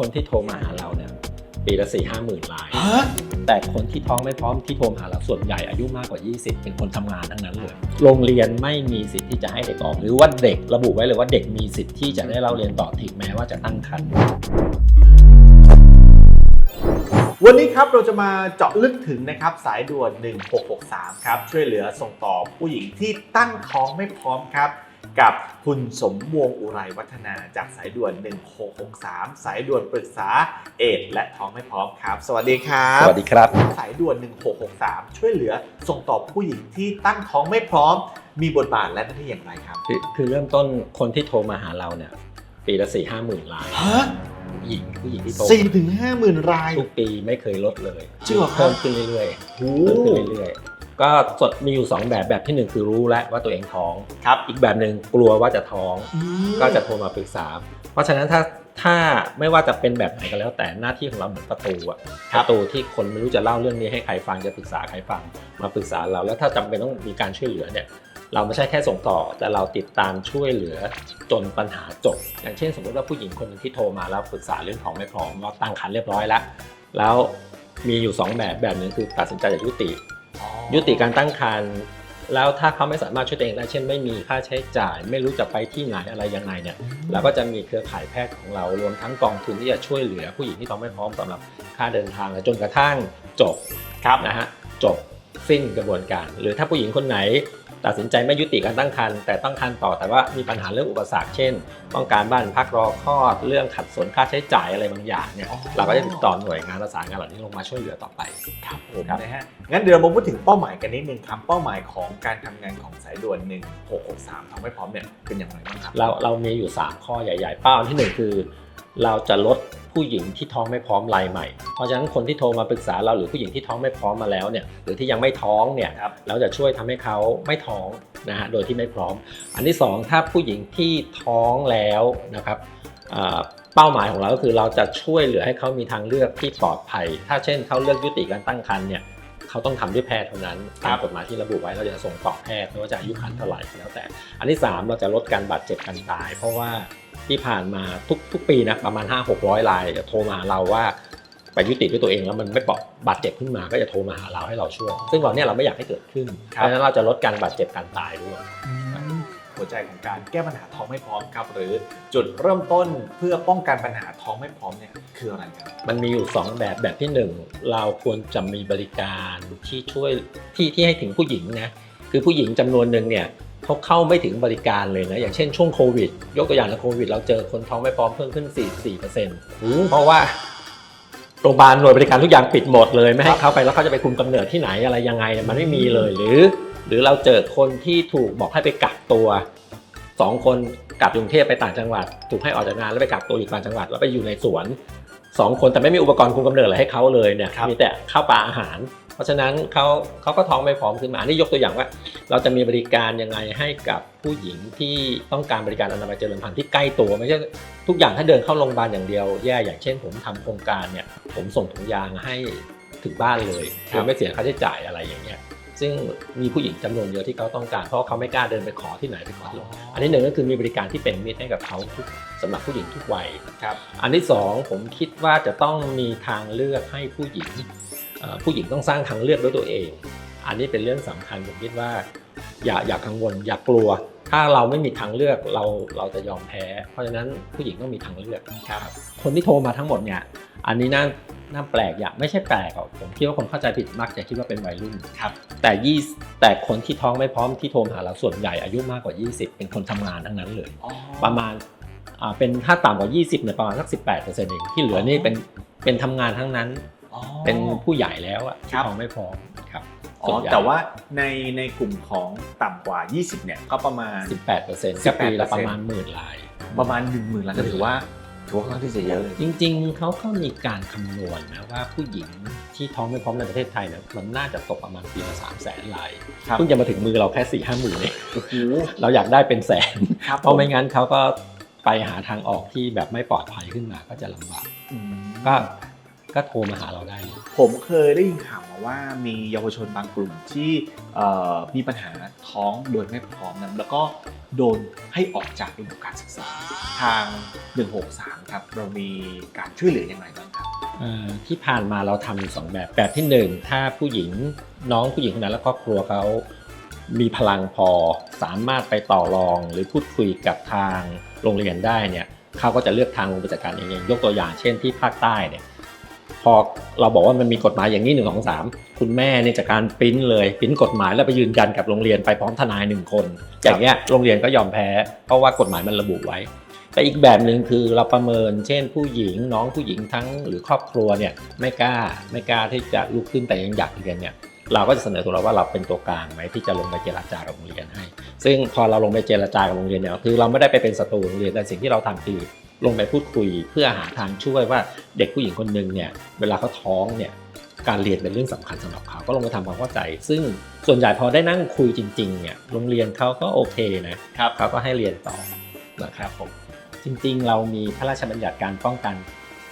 คนที่โทรมาหาเราเนี่ยปีละสี่ห้าหมื่นรายฮะแต่คนที่ท้องไม่พร้อมที่โทรมาหาเราส่วนใหญ่อายุมากกว่า 20 เป็นคนทำงานทั้งนั้นเลย โรงเรียนไม่มีสิทธิ์ที่จะให้เด็กออก หรือว่าเด็กระบุไว้เลยว่าเด็กมีสิทธิ์ที่จะได้เล่าเรียนต่อถึงแม้ว่าจะตั้งครรภ์วันนี้ครับเราจะมาเจาะลึกถึงนะครับสายด่วน 1663 ครับช่วยเหลือส่งต่อผู้หญิงที่ตั้งท้องไม่พร้อมครับ กับคุณสมวงศ์อุไรวัฒนาจากสายด่วน 1663 สายด่วนปรึกษาเอดส์และท้องไม่พร้อมครับ สวัสดีครับ สวัสดีครับ สายด่วน 1663 ช่วยเหลือส่งต่อผู้หญิงที่ตั้งท้องไม่พร้อม มีบทบาทและหน้าที่อย่างไรครับ คือคือเริ่มต้นคนที่โทรมาหาเราเนี่ยปีละสี่ห้าหมื่นรายฮะผู้หญิงผู้หญิงที่โทรสี่ถึงห้าหมื่นราย ทุกปีไม่เคยลดเลยจริงเหรอครับเพิ่มขึ้นเรื่อยโอ้ๆเพิ่มขึ้นเรื่อยๆ ก็สดมีอยู่สองแบบแบบที่หนึ่งคือรู้แล้วว่าตัวเองท้อง ครับ อีกแบบหนึ่งกลัวว่าจะท้องอืมก็จะโทรมาปรึกษา เพราะฉะนั้นถ้าถ้าไม่ว่าจะเป็นแบบไหนก็แล้วแต่หน้าที่ของเราเหมือนประตูอะประตูที่คนไม่รู้จะเล่าเรื่องนี้ให้ใครฟังจะปรึกษาใครฟังมาปรึกษาเรา แล้วถ้าจำเป็นต้องมีการช่วยเหลือเนี่ยเราไม่ใช่แค่ส่งต่อ แต่เราติดตามช่วยเหลือจนปัญหาจบ อย่างเช่น สมมติว่าผู้หญิงคนหนึงที่โทรมาแล้วปรึกษาเรื่องของไม่พร้อมว่าตั้งครรภ์เรียบร้อยแล้ว แล้วมีอยู่สองแบบแบบหนึ่งคือตัดสินใจจะยุติอ๋อ ยุติการตั้งครรภ์แล้วถ้าเขาไม่สามารถช่วยตัวเองได้เช่น ไม่มีค่าใช้จ่าย ไม่รู้จะไปที่ไหนอะไรยังไงเนี่ยเราก็จะมีเครือข่ายแพทย์ของเรารวมทั้งกองทุนที่จะช่วยเหลือ ผู้หญิงที่ท้องไม่พร้อมสำหรับค่าเดินทางและจนกระทั่งจบครับนะฮะจบสิ้นกระบวนการ หรือถ้าผู้หญิงคนไหน ตัดสินใจไม่ยุติการตั้งครรภ์แต่ต้องครรภ์ต่อแต่ว่ามีปัญหาเรื่องอุปสรรคเช่น ต้องการบ้านพักรอคลอดเรื่องขัดสนค่าใช้จ่ายอะไรบางอย่างเนี่ยอ๋อเราก็จะติดต่อหน่วยงานประสานงานเหล่านี้ลงมาช่วยเหลือต่อไปครับผมครับนะฮะงั้นเดี๋ยวเรามาพูดถึงเป้าหมายกันนิดนึงครับเป้าหมายของการทำงานของสายด่วน 1663ทำไม่พร้อมเนี่ยเป็นอย่างไรบ้างครับเราเรามีอยู่ 3 ข้อใหญ่ ๆ เป้าที่หนึ่งคือ เราจะลด ผู้หญิงที่ท้องไม่พร้อมรายใหม่ เพราะฉะนั้นคนที่โทรมาปรึกษาเราหรือผู้หญิงที่ท้องไม่พร้อมมาแล้วเนี่ยหรือที่ยังไม่ท้องเนี่ยครับเราจะช่วยทำให้เขาไม่ท้องนะฮะโดยที่ไม่พร้อม อันที่สองถ้าผู้หญิงที่ท้องแล้วนะครับอ่าเป้าหมายของเราก็คือเราจะช่วยเหลือให้เขามีทางเลือกที่ปลอดภัย ถ้าเช่นเขาเลือกยุติการตั้งครรภ์เนี่ย เขาต้องทำด้วยแพทย์เท่านั้นตามกฎหมายที่ระบุไว้เราจะส่งต่อแพทย์ไม่ว่าจะอายุครรภ์เท่าไหร่ก็แล้วแต่ อันที่ 3 เราจะลดการบาดเจ็บการตาย เพราะว่าที่ผ่านมาทุกทุกปีนะประมาณ 5 6 0 0รายจะโทรมาหาเราว่าไปยุติด้วยตัวเองแล้วมันไม่ปลอดบาดเจ็บขึ้นมาก็จะโทรมาหาเราให้เราช่วย ซึ่งเราเนี่ยเราไม่อยากให้เกิดขึ้นคเพรับราะฉะนั้นเราจะลดการบาดเจ็บการตายด้วย หัวใจของการแก้ปัญหาท้องไม่พร้อมครับ หรือจุดเริ่มต้นเพื่อป้องกันปัญหาท้องไม่พร้อมเนี่ยคืออะไรครับ มันมีอยู่ 2 แบบแบบที่ 1 เราควรจะมีบริการที่ช่วยที่ที่ให้ถึงผู้หญิงนะคือผู้หญิงจำนวนหนึ่งเนี่ยเขาเข้าไม่ถึงบริการเลยนะอย่างเช่นช่วงโควิด ยกตัวอย่างในโควิด เราเจอคนท้องไม่พร้อมเพิ่มขึ้น 44%เพราะว่าโรงพยาบาลหน่วยบริการทุกอย่างปิดหมดเลย ไม่ให้เขาไปแล้วเขาจะไปคุมกำเนิดที่ไหนอะไรยังไงเนี่ยมันไม่มีเลยหรือ หรือเราเจอคนที่ถูกบอกให้ไปกักตัวสองคนกลับกรุงเทพไปต่างจังหวัด ถูกให้ออกจากงานแล้วไปกักตัวอยู่ต่างจังหวัดแล้วไปอยู่ในสวนสองคนแต่ไม่มีอุปกรณ์คุมกำเนิดอะไรให้เขาเลยเนี่ยครับมีแต่ข้าวปลาอาหาร เพราะฉะนั้นเขาเขาก็ท้องไม่พร้อมขึ้นมาอันนี่ยกตัวอย่างว่า เราจะมีบริการยังไงให้กับผู้หญิงที่ต้องการบริการอนามัยเจริญพันธุ์ที่ใกล้ตัวไม่ใช่ทุกอย่างถ้าเดินเข้าโรงพยาบาลอย่างเดียวแย่อย่างเช่น ผมทำโครงการเนี่ยผมส่งถุงยางให้ถึงบ้านเลยครับโดยไม่เสียค่าใช้จ่ายอะไรอย่างเงี้ย ซึ่งมีผู้หญิงจำนวนเยอะที่เขาต้องการเพราะเขาไม่กล้าเดินไปขอที่ไหนไปขอที่ไหนอันที่หนึ่งก็คือมีบริการที่เป็นมิตรให้กับเขาทุกสำหรับผู้หญิงทุกวัยครับอันที่สองผมคิดว่าจะต้องมีทางเลือกให้ผู้หญิงเอ่อผู้หญิงต้องสร้างทางเลือกด้วยตัวเอง อันนี้เป็นเรื่องสำคัญผมคิดว่า อย่าอย่ากังวลอย่ากลัว ถ้าเราไม่มีทางเลือกเราเราจะยอมแพ้ เพราะฉะนั้นผู้หญิงต้องมีทางเลือกครับคนที่โทรมาทั้งหมดเนี่ยอันนี้น่า น่าแปลกอย่างไม่ใช่แปลกหรอกผมคิดว่าคนเข้าใจผิดมักจะคิดว่าเป็นวัยรุ่นครับแต่ยี่แต่คนที่ท้องไม่พร้อมที่โทรมาหาเราส่วนใหญ่อายุมากกว่า 20 เป็นคนทำงานทั้งนั้นเลย ประมาณอ่าเป็นถ้าต่ำกว่า 20เนี่ยประมาณสัก18เปอร์เซ็นต์เองที่เหลือนี่เป็นเป็นท18%ทำงานทั้งนั้นเป็นผู้ใหญ่แล้วอะที่ครับท้องไม่พร้อมครับอ๋ส่อวนใหญ่แต่ว่าในในกลุ่มของต่ำกว่า 20เนี่ยก็ประมาณ 18เปอร์เซ็นต์ก็ปีละ18%ประมาณหมื่นลาย ประมาณ1 0,000ล้านก็ถือว่า ถือว่าค่อนข้างที่จะเยอะเลย จริงๆ เขาก็มีการคำนวณนะว่าผู้หญิงที่ท้องไม่พร้อมในประเทศไทยเนี่ยมันน่าจะตกประมาณปีละสามแสนรายครับ เพิ่งจะมาถึงมือเราแค่สี่ห้าหมื่นเองโอ้โหเราอยากได้เป็นแสน ครับเพราะไม่งั้นเขาก็ไปหาทางออกที่แบบไม่ปลอดภัยขึ้นมาก็จะลำบาก อืม ก็ ก็โทรมาหาเราได้เลย ผมเคยได้ยินข่าวมาว่ามีเยาวชนบางกลุ่มที่เอ่อมีปัญหาท้องโดยไม่พร้อมนั้นแล้วก็โดนให้ออกจากระบบการศึกษาทาง 163 ครับ เรามีการช่วยเหลืออย่างไรบ้างครับ เอ่อที่ผ่านมาเราทำสองแบบแบบที่หนึ่งถ้าผู้หญิงน้องผู้หญิงคนนั้นและครอบครัวเขามีพลังพอสามารถไปต่อรองหรือพูดคุยกับทางโรงเรียนได้เนี่ยเขาก็จะเลือกทางลงไปจัดการเองยกตัวอย่างเช่นที่ภาคใต้เนี่ย พอเราบอกว่ามันมีกฎหมายอย่างนี้หนึ่งสองสามคุณแม่เนี่ยจากการปริ้นเลยปริ้นกฎหมายแล้วไปยืนยันกับโรงเรียนไปพร้อมทนายหนึ่งคน อย่างเงี้ยโรงเรียนก็ยอมแพ้ เพราะว่ากฎหมายมันระบุไว้แต่อีกแบบหนึ่งคือเราประเมิน เช่น ผู้หญิงน้องผู้หญิงทั้งหรือครอบครัวเนี่ยไม่กล้าไม่กล้าที่จะลุกขึ้นแต่ยังอยากเรียนเนี่ยเราก็จะเสนอตัวเราว่าเราเป็นตัวกลางไหมที่จะลงไปเจรจากับโรงเรียนให้ ซึ่งพอเราลงไปเจรจากับโรงเรียนเนี่ยคือเราไม่ได้ไปเป็นศัตรูโรงเรียนแต่สิ่งที่เราทำคือ ลงไปพูดคุยเพื่อหาทางช่วยว่าเด็กผู้หญิงคนหนึ่งเนี่ยเวลาเขาท้องเนี่ยการเรียนเป็นเรื่องสำคัญสำหรับเขาก็ลงไปทำความเข้าใจ ซึ่งส่วนใหญ่พอได้นั่งคุยจริงๆเนี่ยโรงเรียนเขาก็โอเคนะครับเขาก็ให้เรียนต่อนะครับผมจริงๆ เรามีพระราชบัญญัติการป้องกัน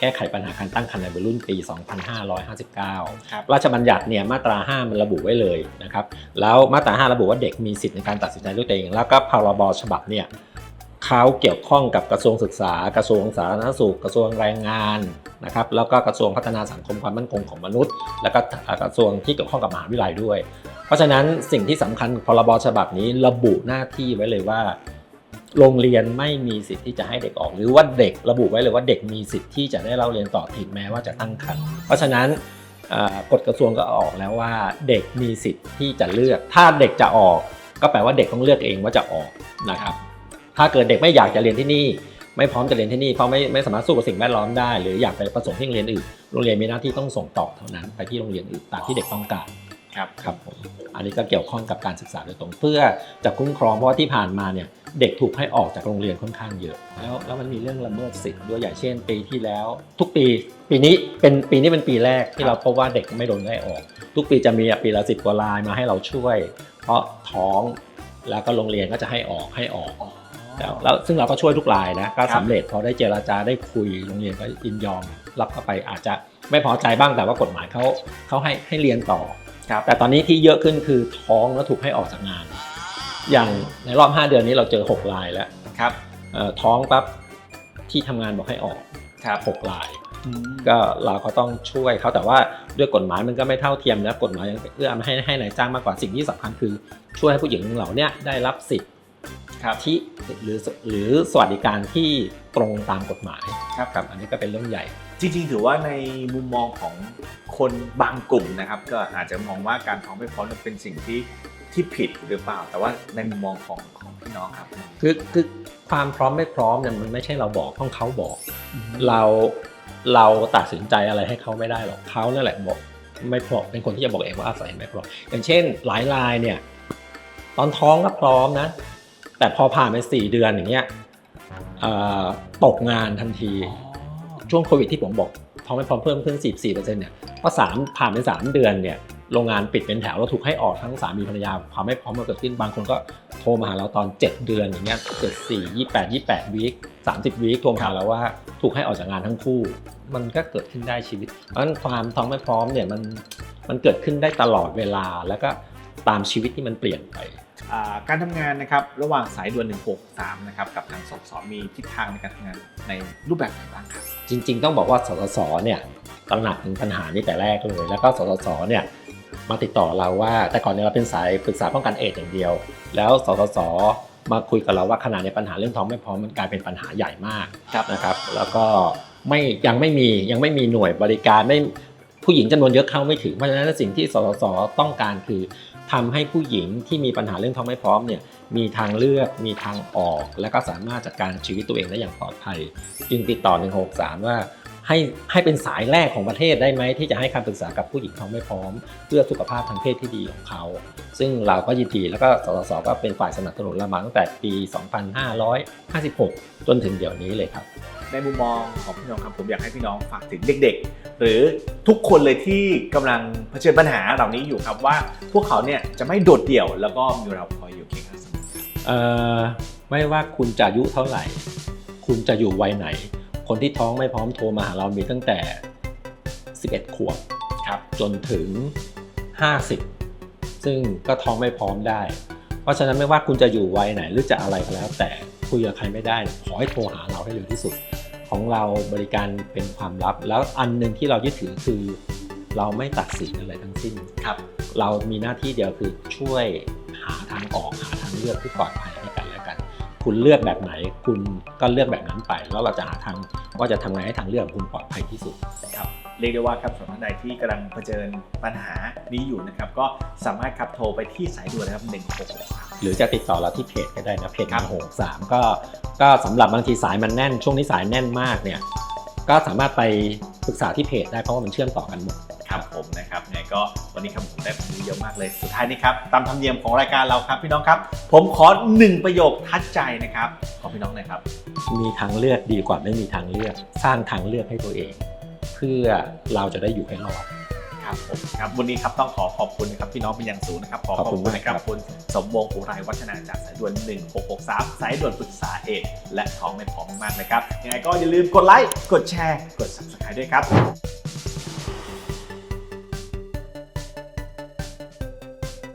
แก้ไขปัญหาการตั้งครรภ์ในวัยรุ่นปี 2559 ครับ ราชบัญญัติเนี่ยมาตรา 5 มันระบุไว้เลยนะครับ แล้วมาตรา 5 ระบุว่าเด็กมีสิทธิในการตัดสินใจด้วยตัวเอง แล้วก็พรบฉบับเนี่ย เขาเกี่ยวข้องกับกระทรวงศึกษา กระทรวงสาธารณสุข กระทรวงแรงงานนะครับ แล้วก็กระทรวงพัฒนาสังคมความมั่นคงของมนุษย์ แล้วก็กระทรวงที่เกี่ยวข้องกับมหาวิทยาลัยด้วย เพราะฉะนั้นสิ่งที่สำคัญพรบฉบับนี้ระบุหน้าที่ไว้เลยว่า โรงเรียนไม่มีสิทธิ์ที่จะให้เด็กออก หรือว่าเด็กระบุไว้เลยว่าเด็กมีสิทธิ์ที่จะได้เล่าเรียนต่อถึงแม้ว่าจะตั้งครรภ์เพราะฉะนั้นกฎกระทรวงก็ออกแล้วว่าเด็กมีสิทธิ์ที่จะเลือก ถ้าเด็กจะออก ก็แปลว่าเด็กต้องเลือกเองว่าจะออกนะครับ ถ้าเกิดเด็กไม่อยากจะเรียนที่นี่ ไม่พร้อมจะเรียนที่นี่เพราะไม่ไม่สามารถสู้กับสิ่งแวดล้อมได้ หรืออยากไปประสงค์ที่โรงเรียนอื่นโรงเรียนมีหน้าที่ต้องส่งต่อเท่านั้นไปที่โรงเรียนอื่นตามที่เด็กต้องการครับครับผมอันนี้ก็เกี่ยวข้องกับการศึกษาโดยตรงเพื่อจะคุ้มครองเพราะว่าที่ผ่านมาเนี่ยเด็กถูกให้ออกจากโรงเรียนค่อนข้างเยอะ แล้วแล้วมันมีเรื่องละเมิดสิทธิ์ด้วยอย่างเช่น ปีที่แล้ว ทุกปี ปีนี้เป็นปีนี้เป็นปีแรกที่เราพบว่าเด็กไม่โดนให้ออก ทุกปีจะมีอะปีละสิบกว่าลายมาให้เราช่วย เพราะท้องแล้วก็โรงเรียนก็จะให้ออกให้ออก แล้วแล้วซึ่งเราก็ช่วยทุกรายนะก็สำเร็จพอได้เจรจาได้คุยโรงเรียนก็ยินยอมรับเข้าไปอาจจะไม่พอใจบ้างแต่ว่ากฎหมายเขาเขาให้ให้เรียนต่อครับแต่ตอนนี้ที่เยอะขึ้นคือท้องแล้วถูกให้ออกจากงาน อย่างในรอบ 5 เดือนนี้เราเจอ 6 รายแล้วครับเอ่อท้องปั๊บที่ทำงานบอกให้ออกครับ6รายอืมก็เราก็ต้องช่วยเขาแต่ว่าด้วยกฎหมายมันก็ไม่เท่าเทียมนะกฎหมายยังเอื้อให้ให้นายจ้างมากกว่าสิ่งที่สำคัญคือ ช่วยให้ผู้หญิงเหล่าเนี้ยได้รับสิทธิครับ ที่หรือหรือสวัสดิการที่ตรงตามกฎหมายครับครับ อันนี้ก็เป็นเรื่องใหญ่ จริงๆ ถือว่าในมุมมองของคนบางกลุ่มนะครับ ก็อาจจะมองว่าการท้องไม่พร้อมเนี่ยเป็นสิ่งที่ที่ผิดหรือเปล่า แต่ว่าในมุมมองของของพี่น้องครับ คือคือความพร้อมไม่พร้อมเนี่ยมันไม่ใช่เราบอกต้องเขาบอก เราเราตัดสินใจอะไรให้เขาไม่ได้หรอกเขานั่นแหละบอกไม่พร้อมเป็นคนที่จะบอกเองว่าอาศัยไม่พร้อมอย่างเช่นหลายรายเนี่ย ตอนท้องก็พร้อมนะ แต่พอผ่านไปสี่เดือนอย่างเงี้ยเอ่อตกงานทันที ช่วงโควิดที่ผมบอกท้องไม่พร้อมเพิ่มขึ้น14%เนี่ยเพราะสามผ่านไปสามเดือนเนี่ยโรงงานปิดเป็นแถวแล้วถูกให้ออกทั้งสามีภรรยาความไม่พร้อมมาเกิดขึ้นบางคนก็โทรมาหาเราตอน 7 เดือนอย่างเงี้ยเกิด4 28 28วีค30วีคโทรมาหาเราว่าถูกให้ออกจากงานทั้งคู่ มันก็เกิดขึ้นได้ชีวิตเพราะฉะนั้นความท้องไม่พร้อมเนี่ยมันมันเกิดขึ้นได้ตลอดเวลาแล้วก็ ตามชีวิตที่มันเปลี่ยนไปอ่าการทำงานนะครับระหว่างสายด่วน 163 นะครับกับทางสสมีทิศทางในการทำงานในรูปแบบไหนบ้างครับจริง ๆ ต้องบอกว่าสสสเนี่ยตระหนักถึงปัญหานี้แต่แรกเลย แล้วก็สสสเนี่ยมาติดต่อเราว่า แต่ก่อนเนี่ยเราเป็นสายปรึกษาป้องกันเอดส์อย่างเดียว แล้วสสสมาคุยกับเราว่าขณะในยปัญหาเรื่องท้องไม่พร้อมมันกลายเป็นปัญหาใหญ่มากครับนะครับ แล้วก็ไม่ยังไม่มียังไม่มีหน่วยบริการไม่ผู้หญิงจำนวนเยอะเข้าไม่ถึงเพราะฉะนั้นสิ่งที่สสสต้องการคือ ทำให้ผู้หญิงที่มีปัญหาเรื่องท้องไม่พร้อมเนี่ยมีทางเลือกมีทางออก และก็สามารถจัดการชีวิตตัวเองได้อย่างปลอดภัย จึงติดต่อ 163 ว่าให้ให้เป็นสายแรกของประเทศได้ไหมที่จะให้คำปรึกษากับผู้หญิงท้องไม่พร้อม เพื่อสุขภาพทางเพศที่ดีของเขา ซึ่งเราก็ยินดีแล้วก็สสสก็เป็นฝ่ายสนับสนุนเรามาตั้งแต่ปี 2556 จนถึงเดี๋ยวนี้เลยครับ ในมุมมองของพี่น้องครับผมอยากให้พี่น้องฝากถึงเด็กๆ หรือทุกคนเลยที่กำลังเผชิญปัญหาเหล่านี้อยู่ครับว่าพวกเขาเนี่ยจะไม่โดดเดี่ยว แล้วก็มีเราคอยอยู่เคียงข้างเสมอเอ่อไม่ว่าคุณจะอายุเท่าไหร่ คุณจะอยู่วัยไหน คนที่ท้องไม่พร้อมโทรมาหาเรามีตั้งแต่ 11 ขวบครับจนถึง 50 ซึ่งก็ท้องไม่พร้อมได้ เพราะฉะนั้นไม่ว่าคุณจะอยู่วัยไหนหรือจะอะไรก็แล้ว แต่คุยกับใครไม่ได้ ขอให้โทรหาเราให้เร็วที่สุด ของเราบริการเป็นความลับ แล้วอันหนึ่งที่เรายึดถือคือ เราไม่ตัดสินอะไรทั้งสิ้นครับ เรามีหน้าที่เดียวคือช่วยหาทางออกหาทางเลือกที่ปลอดภัยให้กันและกัน คุณเลือกแบบไหน คุณก็เลือกแบบนั้นไป แล้วเราจะหาทางว่าจะทำไงให้ทางเลือกของคุณปลอดภัยที่สุดครับ เรียกได้ว่าครับสำหรับท่านใดที่กำลังเผชิญปัญหานี้อยู่นะครับก็สามารถครับโทรไปที่สายด่วนนะครับ1663หรือจะติดต่อเราที่เพจก็ได้นะเพจครับหกสามก็ก็สำหรับบางทีสายมันแน่น ช่วงนี้สายแน่นมากเนี่ยก็สามารถไปปรึกษาที่เพจได้เพราะว่ามันเชื่อมต่อกันหมดครับผมนะครับไงก็วันนี้ครับผมได้ความรู้เยอะมากเลยสุดท้ายนี้ครับตามธรรมเนียมของรายการเราครับ พี่น้องครับ ผมขอหนึ่งประโยคทัดใจนะครับ ขอพี่น้องหน่อยครับ มีทางเลือกดีกว่าไม่มีทางเลือก สร้างทางเลือกให้ตัวเองเพื่อเราจะได้อยู่ให้รอดครับผมครับวันนี้ครับต้องขอขอบคุณนะครับพี่น้องเป็นอย่างสูงนะครับขอขขออบบคุคุณณนะครับมากครับคุณสมวงศ์อุไรวัฒนาจากสายด่วน 1663 สายด่วนปรึกษาเหตุและท้องไม่พร้อมมากๆเลยครับยังไงก็อย่าลืมกดไลค์กดแชร์ กด subscribe ด้วยครับ